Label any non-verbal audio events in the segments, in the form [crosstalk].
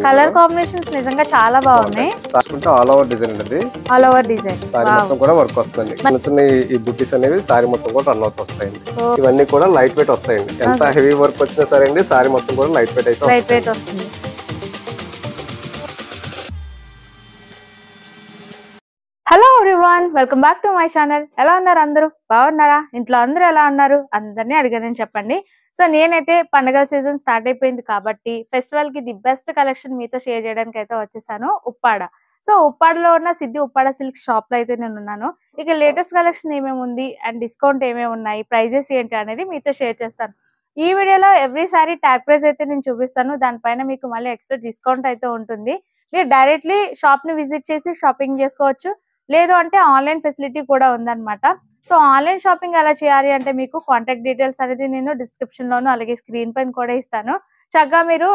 Colour combinations నిజంగా చాలా బాగున్నాయి. All over design all over design sari మొత్తం కూడా వర్క్ వస్తుందండి చిన్న చిన్న ఈ- బుటీస్ అనేవి సారీ మొత్తం కూడా రన్ అవుతూ వస్తాయండి. ఇవన్నీ కూడా లైట్ వెయిట్ వస్తాయండి. ఎంత హెవీ వర్క్ వచ్చినా సరే అండి సారీ మొత్తం కూడా లైట్ వెయిట్ అయితే లైట్ వెయిట్ వస్తుంది. Hello everyone welcome back to my channel ఎలా ఉన్నారు అందరూ? బాగున్నారా? ఇంట్లో అందరూ ఎలా ఉన్నారు? అందరినీ అడిగానని చెప్పండి. సో నేనైతే పండగ సీజన్ స్టార్ట్ అయిపోయింది కాబట్టి ఫెస్టివల్కి ది బెస్ట్ కలెక్షన్ మీతో షేర్ చేయడానికి అయితే వచ్చేసాను ఉప్పాడ. సో ఉప్పాడలో ఉన్న సిద్ధి ఉప్పాడ సిల్క్ షాప్లో అయితే నేను ఉన్నాను. ఇక లేటెస్ట్ కలెక్షన్ ఏమేమి ఉంది అండ్ డిస్కౌంట్ ఏమేమి ఉన్నాయి ప్రైజెస్ ఏంటి అనేది మీతో షేర్ చేస్తాను. ఈ వీడియోలో ఎవ్రీ సారీ ట్యాగ్ ప్రైస్ అయితే నేను చూపిస్తాను. దానిపైన మీకు మళ్ళీ ఎక్స్ట్రా డిస్కౌంట్ అయితే ఉంటుంది. మీరు డైరెక్ట్లీ షాప్ని విజిట్ చేసి షాపింగ్ చేసుకోవచ్చు. లేదు అంటే ఆన్లైన్ ఫెసిలిటీ కూడా ఉందన్నమాట. సో ఆన్లైన్ షాపింగ్ ఎలా చేయాలి అంటే మీకు కాంటాక్ట్ డీటెయిల్స్ అనేది నేను డిస్క్రిప్షన్ లోను అలాగే స్క్రీన్ పైన కూడా ఇస్తాను. చక్కగా మీరు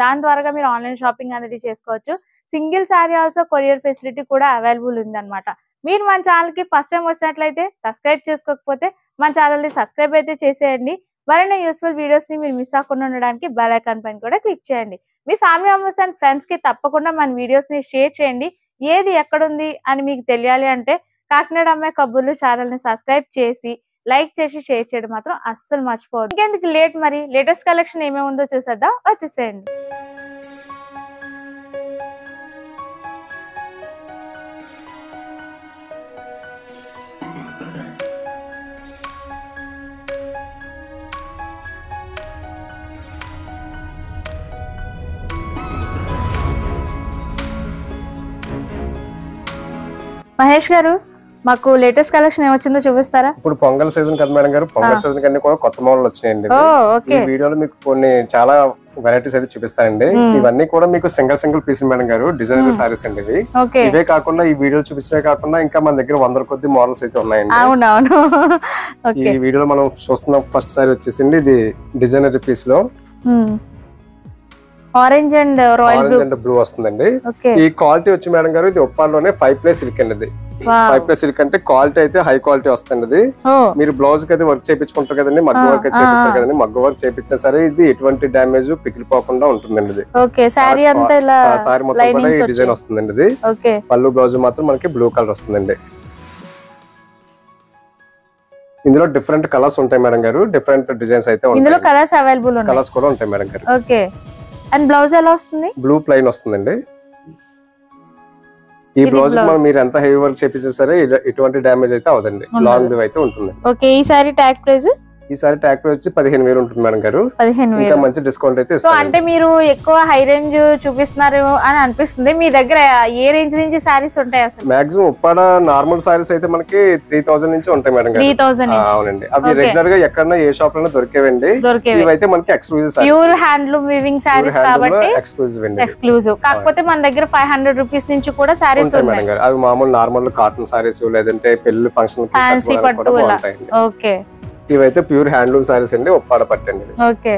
దాని ద్వారా మీరు ఆన్లైన్ షాపింగ్ అనేది చేసుకోవచ్చు. Single sari also courier facility కూడా అవైలబుల్ ఉందన్నమాట. మీరు మన ఛానల్కి ఫస్ట్ టైం వచ్చినట్లయితే సబ్స్క్రైబ్ చేసుకోకపోతే మన ఛానల్ని సబ్స్క్రైబ్ అయితే చేసేయండి. మరిన్ని యూస్ఫుల్ వీడియోస్ని మీరు మిస్ అవ్వకుండా ఉండడానికి బెల్ ఐకాన్ పైన కూడా క్లిక్ చేయండి. మీ ఫ్యామిలీ మెంబర్స్ అండ్ ఫ్రెండ్స్కి తప్పకుండా మన వీడియోస్ని షేర్ చేయండి. ఏది ఎక్కడుంది అని మీకు తెలియాలి అంటే కాకినాడ అమ్మాయి కబుర్లు ఛానల్ని సబ్స్క్రైబ్ చేసి లైక్ చేసి షేర్ చేయడం మాత్రం అస్సలు మర్చిపోవద్దు. ఇంకెందుకు లేట్ మరి? లేటెస్ట్ కలెక్షన్ ఏమేమి ఉందో చూసేద్దాం. వచ్చేసేయండి. మహేష్ గారు మాకు లేటెస్ట్ కలెక్షన్ ఏమొచ్చిందో చూపిస్తారా? ఇప్పుడు పొంగల్ సీజన్ కదా మేడం గారు. పొంగల్. సీజన్ కన్నీ కూడా కొత్త మోడల్ వచ్చినాయండి ఈ వీడియోలో మీకు కొన్ని చాలా వెరైటీస్ అయితే చూపిస్తానండి. ఇవన్నీ కూడా మీకు సింగిల్ సింగిల్ పీస్ మేడం గారు. డిజైనర్. సారీస్ అండి ఇవి. ఇవే కాకుండా ఈ వీడియో చూపించడమే కాకుండా ఇంకా మన దగ్గర వందల కొద్ది మోడల్స్ అయితే ఉన్నాయండి. అవునవును. ఈ వీడియోలో మనం చూస్తున్న ఫస్ట్ సారీ వచ్చేసింది ఇది designer పీస్లో. Orange and royal blue orange and blue వస్తుందండి. ఈ క్వాలిటీ వచ్చి మేడం గారు ఇది ఒప్పాల్లోనే ఫైవ్ ప్లస్ సిల్క్ అండి. ఇది. ఫైవ్ ప్లస్ సిల్క్ అంటే క్వాలిటీ అయితే హై క్వాలిటీ వస్తుంది ఇది మీరు బ్లౌజ్కి అయితే వర్క్ చేయించుకుంటారు కదండి మగ్గ వర్క్ చేపిస్తారు ఆ. కదండి మగ్గ వర్క్ చేయించినా సరే ఇది ఎటువంటి డ్యామేజ్ పికిలిపోకుండా ఉంటుందండి ఇది. ఓకే శారీ అంతా ఇలా సారీ మొత్తం కూడా ఈ డిజైన్ వస్తుందండి ఇది. ఓకే పళ్ళు బ్లౌజ్ మాత్రం మనకి బ్లూ కలర్ వస్తుందండి. ఇందులో డిఫరెంట్ కలర్స్ ఉంటాయి మేడం గారు. డిఫరెంట్ డిజైన్స్ అయితే ఇందులో కలర్స్ అవైలబుల్ ఉన్నాయి. కలర్స్ కూడా ఉంటాయి మేడం గారు. ఓకే అండ్ బ్లౌజ్ ఎలా వస్తుంది? బ్లూ ప్లైన్ వస్తుందండి. ఈ బ్లౌజ్. మనం మీరు ఎంత హెవీ వర్క్ చేపించినా సరే ఎటువంటి డ్యామేజ్ అయితే అవదండి. లాంగ్ అయితే ఉంటుంది ఓకే ఈ సారీ ట్యాగ్ ప్రైస్ ఈసారి ట్యాక్ వచ్చి పదిహేను వేలు ఉంటుంది మేడం గారు. పదిహేను ఇంకా వేలు. మంచి డిస్కౌంట్ అయితే సో అంటే మీరు ఎక్కువ హై రేంజ్ చూపిస్తున్నారు అని అనిపిస్తుంది. మీ దగ్గర ఏ రేంజ్ నుంచి సారీస్ ఉంటాయి అసలు? మాక్సిమం ఉప్పాడ నార్మల్ సారీస్ అయితే మనకి త్రీ థౌసండ్ నుంచి ఉంటాయి మేడం త్రీ గారు థౌసండ్ ఆ, అవునండి. అవి Okay. రెగ్యులర్గా ఎక్కడన్నా ఏ షాప్లోనే దొరికేవండి. దొరికేవి. ఇవైతే మనకి exclusive pure handloom weaving saris కాబట్టి ఎక్స్క్లూజివ్ అండి ఎక్స్క్లూజివ్ కాకపోతే మన దగ్గర ఫైవ్ హండ్రెడ్ రూపీస్ నుంచి కూడా సారీస్ ఉంటాయి ఉన్నాయి. మేడం గారు. అవి మామూలు నార్మల్ కాటన్ సారీస్ లేదంటే పెళ్ళి ఫంక్షన్ Fancy పట్టు ఇలా. బాగుంటాయండి. ఓకే. ఇవైతే ప్యూర్ హ్యాండ్లూమ్ సారీస్ అండి ఒప్పాడ పట్టండి ఓకే.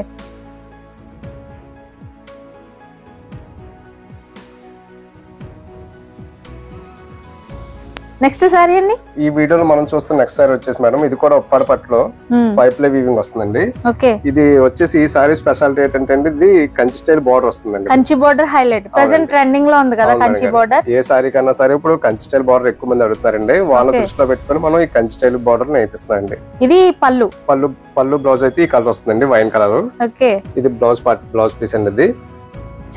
నెక్స్ట్ సారీ అండి? ఈ వీడియోలో మనం చూస్తున్న నెక్స్ట్ సారీ వచ్చేసి మేడం ఇది కూడా ఉప్పాడ పట్టులో ఫైవ్ ప్లే వీవింగ్ వస్తుందండి. ఓకే ఇది వచ్చేసి ఈ సారీ స్పెషాలిటీ ఏంటంటే ఇది కంచి స్టైల్ బార్డర్ వస్తుందండి. కంచి బోర్డర్ హైలైట్ ప్రెసెంట్ ట్రెండింగ్లో ఉంది కదా కంచి బోర్డర్ ఏ సారీ కన్నా సరే ఇప్పుడు కంచి స్టైల్ బార్డర్ ఎక్కువ మంది అడుగుతున్నారండి. వాళ్ళ. దృష్టిలో పెట్టుకొని మనం ఈ కంచి స్టైల్ బార్డర్ నేర్పిస్తున్నాండి ఇది పళ్ళు? పళ్ళు పళ్ళు బ్లౌజ్ అయితే ఈ కలర్ వస్తుందండి వైన్ కలర్ ఓకే ఇది బ్లౌజ్ పార్ట్ బ్లౌజ్ పీస్ అండి ఇది.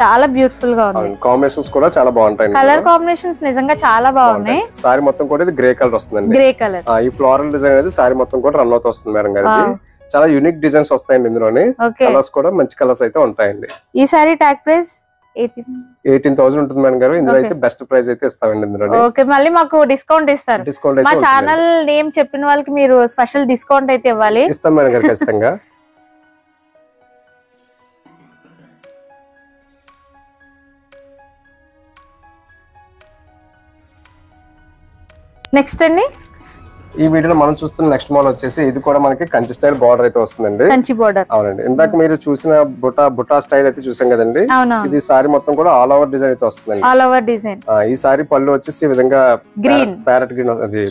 చాలా బ్యూటిఫుల్గా ఉంది కాంబినేషన్స్ కూడా చాలా బాగుంటాయండి కలర్ కాంబినేషన్స్ నిజంగా చాలా బాగున్నాయి. సారీ మొత్తం కూడా ఇది గ్రే కలర్ వస్తుందండి. గ్రే కలర్ ఈ ఫ్లోరల్ డిజైన్ అనేది సారీ మొత్తం కూడా రన్ అవుతూ వస్తుంది మేడం గారు ఇది. చాలా యూనిక్ డిజైన్స్ వస్తాయండి ఇందులోని. కలర్స్ కూడా మంచి కలర్స్ అయితే ఉంటాయండి. ఈ sari tag price eighteen thousand ఉంటుంది మేడం గారు. ఇందులో. అయితే బెస్ట్ ప్రైస్ అయితే ఇస్తామండి ఇందులో ఓకే మళ్ళీ మాకు డిస్కౌంట్ ఇస్తారు. డిస్కౌంట్ మా. ఛానల్ నేమ్ చెప్పిన వాళ్ళకి మీరు స్పెషల్ డిస్కౌంట్ అయితే ఇవ్వాలి. ఇస్తాం మేడం గారు ఖచ్చితంగా. [laughs] నెక్స్ట్ అండి? ఈ వీడియోలో మనం చూస్తున్న నెక్స్ట్ మోడల్ వచ్చేసి ఇది కూడా మనకి కంచి స్టైల్ బార్డర్ అయితే వస్తుందండి. కంచి బోర్డర్ అవునండి. ఇందాక మీరు చూసిన బుటా బుటా స్టైల్ అయితే చూసాం కదండి. ఇది సారీ మొత్తం కూడా ఆల్ ఓవర్ డిజైన్ అయితే వస్తుందండి. ఆల్ ఓవర్ డిజైన్ ఈ సారీ పళ్ళు వచ్చేసి ఈ విధంగా Green. ప్యారెట్ గ్రీన్ అది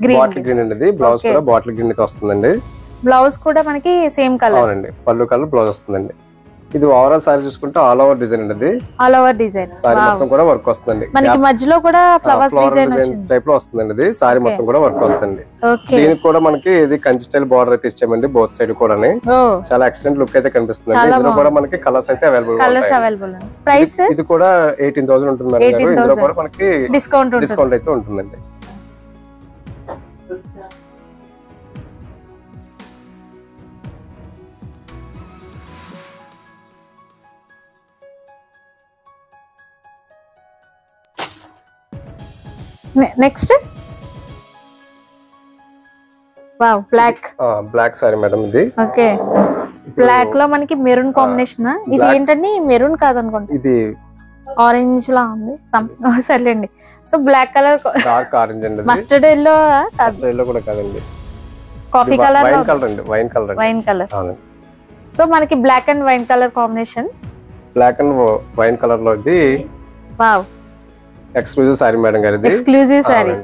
గ్రీన్ బాటిల్ గ్రీన్ అండి ఇది. బ్లౌజ్. కూడా బాటిల్ గ్రీన్ అయితే వస్తుందండి. బ్లౌజ్ కూడా మనకి సేమ్ కలర్ అవునండి. పళ్ళు కలర్ బ్లౌజ్ వస్తుందండి. ఇది ఓవరాల్ సారీ చూసుకుంటే ఆల్ ఓవర్ డిజైన్ అండి ఆల్ ఓవర్ డిజైన్ సారీ మొత్తం కూడా వర్క్ వస్తుందండి. మనకి మధ్యలో కూడా ఫ్లవర్స్ ఫ్లవర్ డిజైన్ టైప్లో వస్తుందండి ఇది. సారీ. మొత్తం కూడా వర్క్ వస్తుంది ఓకే దీనికి కూడా మనకి ఇది కంచి స్టైల్ బార్డర్ అయితే ఇచ్చామండి బోత్ సైడ్ కూడా చాలా ఎక్సలెంట్ లుక్ అయితే కనిపిస్తుంది ఇందులో. కూడా మనకి కలర్స్ అయితే అవైలబుల్ కలర్స్ అవైలబుల్ ప్రైస్ ఇది కూడా ఎయిటీన్ థౌసండ్ ఉంటుంది. ఇందులో 18,000. కూడా మనకి డిస్కౌంట్ ఉంటుంది. డిస్కౌంట్ అయితే ఉంటుందండి. Next wow black black sari madam ఇది. ఓకే బ్లాక్లో మనకి మెరూన్ కాంబినేషన్ ఇది. ఏంటండి? మెరూన్ కాదనుకుంటా. ఇది ఆరెంజ్ లా ఉంది [laughs] సర్లేండి. So black colour dark orange అండి మస్టర్డ్ ఎల్లో కాదు. స్టైల్లో కూడా కాదండి. కాఫీ కలర్ వైన్ కలర్ అండి wine colour wine colour so మనకి black and wine colour combination black and wine కలర్లో ఇది. వావ్ ఎక్స్క్లూజివ్ సారీ మేడం గారు ఎక్స్క్లూజివ్ సారీ.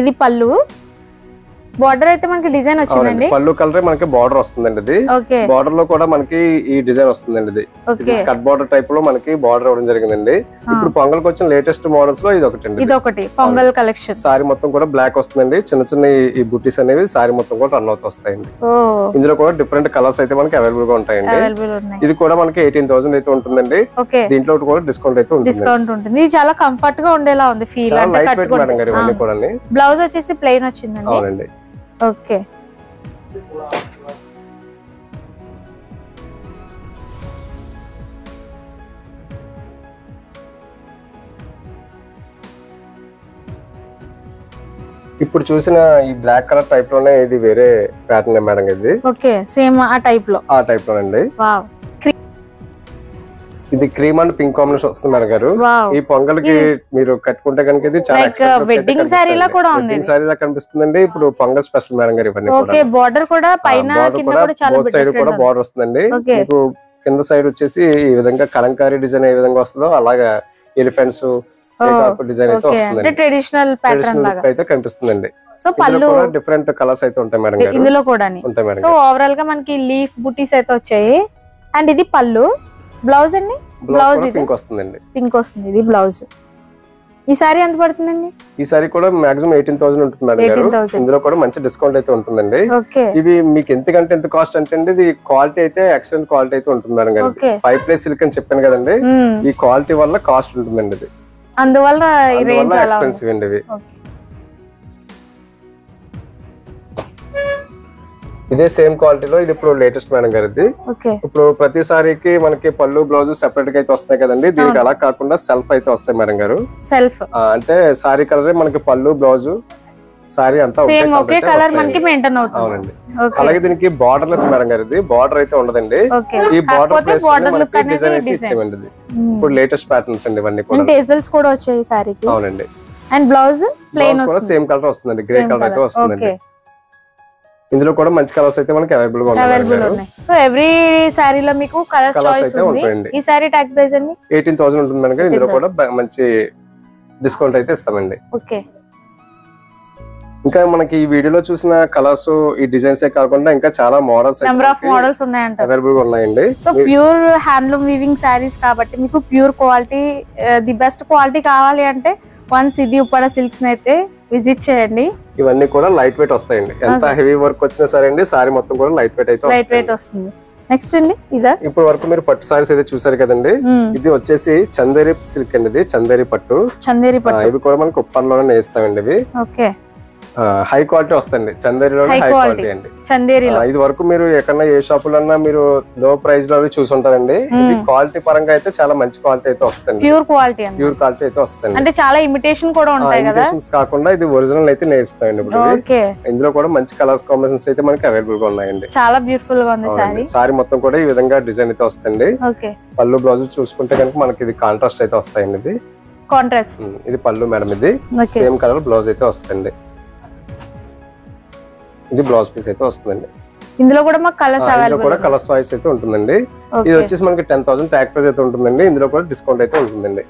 ఇది పళ్ళు. బార్డర్ అయితే మనకి డిజైన్ వచ్చిందండి? పళ్ళు కలర్ మనకి బార్డర్ వస్తుందండి ఇది. బార్డర్లో కూడా మనకి ఈ డిజైన్ వస్తుందండి ఇది. స్కట్ బార్డర్ టైప్లో మనకి బార్డర్ ఇవ్వడం జరిగిందండి. ఇప్పుడు పొంగల్కి వచ్చిన లేటెస్ట్ మోడల్స్లో ఇది ఒకటి అండి ఇది. ఒకటి పొంగల్ కలెక్షన్ సారీ మొత్తం కూడా బ్లాక్ వస్తుందండి. చిన్న చిన్న ఈ- బుట్టీస్ అనేవి సారీ మొత్తం కూడా రన్ అవుతూ వస్తాయండి. ఇందులో కూడా డిఫరెంట్ కలర్స్ అయితే మనకి అవైలబుల్గా ఉంటాయండి. ఇది కూడా మనకి ఎయిటీన్ థౌసండ్ అయితే ఉంటుందండి. దీంట్లో కూడా డిస్కౌంట్ అయితే ఉంటుంది డిస్కౌంట్ ఉంటుంది. ఇది చాలా కంఫర్ట్గా ఉండేలా ఉంది ఫీల్ బ్లౌజ్ వచ్చేసి ప్లెయిన్ వచ్చిందండి. అవునండి. ఓకే. ఇప్పుడు చూసిన ఈ బ్లాక్ కలర్ టైప్లోనే ఇది వేరే ప్యాటర్న్ మేడం ఇది? ఓకే సేమ్ ఆ టైప్లో. ఆ టైప్ లోనండి వావ్ ఇది క్రీమ్ అండ్ పింక్ కాంబినేషన్ వస్తుంది మేడం గారు. ఈ పొంగల్కి మీరు కట్టుకుంటే కనుక ఇది చాలా wedding saree లా కూడా ఉంది. సారీ లా కనిపిస్తుందండి. ఇప్పుడు పొంగల్ స్పెషల్ మేడం గారు ఇవన్నీ ఓకే బార్డర్ కూడా పైన కింద కూడా కూడా చాలా బోత్ సైడ్ కూడా బార్డర్ వస్తుందండి. మీకు కింద సైడ్ వచ్చేసి ఈ విధంగా కలంకారీ డిజైన్ ఏ విధంగా వస్తుందో అలాగా ఎలిఫెంట్స్ డిజైన్ అయితే వస్తుందండి. ట్రెడిషనల్ ప్యాటర్న్ లాగా. అయితే కనిపిస్తుందండి. సో పళ్ళు డిఫరెంట్ కలర్స్ అయితే ఉంటాయి మేడం ఇందులో కూడా ఉంటాయి మేడం సో ఓవరాల్గా మనకి లీఫ్ బుటీస్ అయితే వచ్చాయి. అండ్ ఇది పళ్ళు. బ్లౌజ్ అండి? బ్లౌజ్? పింక్ వస్తుందండి. పింక్ వస్తుంది ఇది బ్లౌజ్ ఈ సారీ ఎంత పడుతుందండి? ఈ సారీ కూడా మాక్సిమం ఎయిటీన్ థౌసండ్ ఉంటుంది మేడం గారు. 18,000. ఇందులో కూడా మంచి డిస్కౌంట్ అయితే ఉంటుందండి. ఇవి మీకు ఎంతకంటే ఎంత కాస్ట్ అంటే అండి ఇది క్వాలిటీ అయితే ఎక్సలెంట్ క్వాలిటీ అయితే ఉంటుంది మేడం గారు. ఫైవ్ ప్లేస్ సిల్క్ అని చెప్పాను కదండి. ఈ క్వాలిటీ వల్ల కాస్ట్ ఉంటుందండి ఇది. అందువల్ల. ఎక్స్పెన్సివ్ అండి ఇవి. ఇదే సేమ్ క్వాలిటీలో ఇది ఇప్పుడు లేటెస్ట్ మేడం గారు ఇది ఇప్పుడు ప్రతి సారీకి మనకి పళ్ళు బ్లౌజ్ సెపరేట్గా అయితే వస్తాయి కదండి. దీనికి అలా కాకుండా సెల్ఫ్ అయితే వస్తాయి మేడం గారు. సెల్ఫ్ అంటే సారీ కలర్ మనకి పళ్ళు బ్లౌజ్ సారీ అంతా ఒకే కలర్. మనకి మెయింటైన్ అవుతుంది. అవునండి. అలాగే దీనికి బార్డర్ లెస్ మేడం గారు ఇది బార్డర్ అయితే ఉండదండి. ఈ బార్డర్ ప్లేస్ డిజైన్ అయితే ఇచ్చామండి ఇది ఇప్పుడు లేటెస్ట్ ప్యాటర్న్స్ అండి ఇవన్నీ కూడా. టేజల్స్ కూడా వచ్చాయి సారీకి అవునండి. And blouse plain same colour వస్తుందండి. గ్రే కలర్ అయితే. వస్తుందండి. ఇందులో కూడా మంచి కలర్స్ అయితే మనకి అవైలబుల్గా ఉన్నాయి సో ఎవ్రీ సారీలో మీకు కలర్స్ చాయిస్ ఉంటాయండి. ఈ సారీ ట్యాగ్ ప్రైస్ అండి ఎయిటీన్ థౌసండ్ ఉంటుంది మనకి ఇందులో కూడా మంచి డిస్కౌంట్ అయితే ఇస్తామండి. ఓకే. ఇంకా మనకి ఈ వీడియోలో చూసిన కలర్స్ ఈ డిజైన్స్ కాకుండా ఇంకా చాలా మోడల్స్ నెంబర్ ఆఫ్ మోడల్స్ ఉన్నాయంట. అవైలబుల్గా ఉన్నాయండి. So pure handloom weaving saris కాబట్టి మీకు pure quality the best quality కావాలి అంటే వన్స్ ఇది ఉప్పాడ సిల్క్స్ అయితే విజిట్ చేయండి. ఇవన్నీ కూడా లైట్ వెయిట్ వస్తాయండి. ఎంత హెవీ వర్క్ వచ్చినా సరే అండి సారీ మొత్తం కూడా లైట్ వెయిట్ అయితే లైట్ వెయిట్ వస్తుంది. నెక్స్ట్ అండి ఇదా? ఇప్పుడు వరకు మీరు పట్టు సారీస్ అయితే చూసారు కదండి. ఇది వచ్చేసి చందేరి సిల్క్ అండి ఇది చందేరి పట్టు. చందేరి పట్టు. ఇవి కూడా మనకి ఉప్పర్లోనే నేస్తామండి ఇవి. ఓకే. హై క్వాలిటీ వస్తాయండి. చందేరిలో హై. క్వాలిటీ అండి. చందేరిలో. ఇది వరకు మీరు ఎక్కడన్నా ఏ షాపులన్నా మీరు లో ప్రైస్లో అవి చూసుంటారండి. ఇది మ్మ్. క్వాలిటీ పరంగా అయితే చాలా మంచి క్వాలిటీ అయితే వస్తుంది ప్యూర్ క్వాలిటీ ప్యూర్ క్వాలిటీ అయితే వస్తుంది అంటే చాలా ఇమిటేషన్ కూడా ఉంటాయి కదా? ఇమిటేషన్స్ కాకుండా ఇది ఒరిజినల్ అయితే నేర్స్తాయండి ఇప్పుడు ఇందులో కూడా మంచి కలర్స్ కాంబినేషన్స్ అయితే మనకి అవైలబుల్గా ఉన్నాయండి. చాలా బ్యూటిఫుల్గా ఉంది సారీ సారీ మొత్తం కూడా ఈ విధంగా డిజైన్ అయితే వస్తుంది పళ్ళు బ్లౌజ్ చూసుకుంటే కనుక మనకి ఇది కాంట్రాస్ట్ అయితే వస్తాయండి ఇది. కాంట్రాస్ట్ ఉమ్, ఇది పళ్ళు మేడం ఇది. సేమ్ కలర్ బ్లౌజ్ అయితే వస్తుంది ఇది బ్లౌజ్ పీస్ అయితే వస్తుందండి. ఇందులో కూడా మాకు కలర్స్ అవైలబుల్ కూడా కలర్స్ చాయిస్ అయితే ఉంటుందండి. ఇది వచ్చేసి మనకి టెన్ థౌసండ్ ట్యాక్ ప్రైస్ అయితే ఉంటుందండి. ఇందులో కూడా డిస్కౌంట్ అయితే ఉంటుందండి.